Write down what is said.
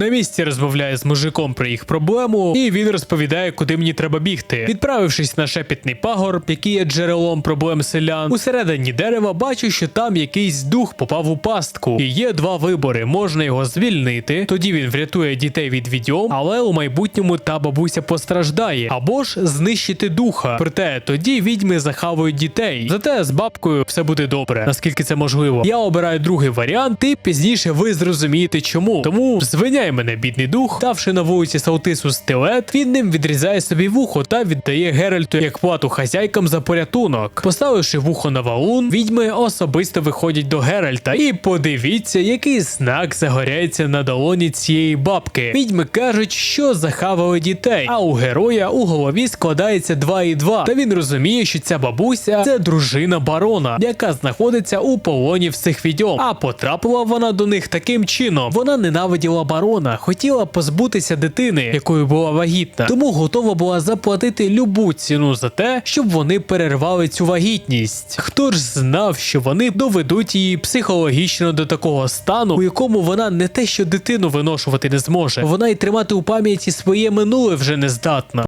На місці розмовляє з мужиком про їх проблему, і він розповідає, куди мені треба бігти. Відправившись на шепітний пагорб, який є джерелом проблем селян, усередині дерева бачу, що там якийсь дух попав у пастку. І є два вибори: можна його звільнити, тоді він врятує дітей від відьом, але у майбутньому та бабуся постраждає, або ж знищити духа. Проте тоді відьми захавують дітей. Зате з бабкою все буде добре, наскільки це можливо. Я обираю другий варіант, і пізніше ви зрозумієте чому. Тому звиняй мене, бідний дух, ставши на вулиці Саутису стилет, він ним відрізає собі вухо та віддає Геральту як плату хазяйкам за порятунок. Поставивши вухо на валун, відьми особисто виходять до Геральта. І подивіться, який знак загоряється на долоні цієї бабки. Відьми кажуть, що захавали дітей, а у героя у голові складається 2 і 2. Та він розуміє, що ця бабуся це дружина барона, яка знаходиться у полоні всіх відьом. А потрапила вона до них таким чином. Вона ненавиділа барона, хотіла позбутися дитини, якою була вагітна, тому готова була заплатити любу ціну за те, щоб вони перервали цю вагітність. Хто ж знав, що вони доведуть її психологічно до такого стану, у якому вона не те, що дитину виношувати не зможе, вона й тримати у пам'яті своє минуле вже не здатна.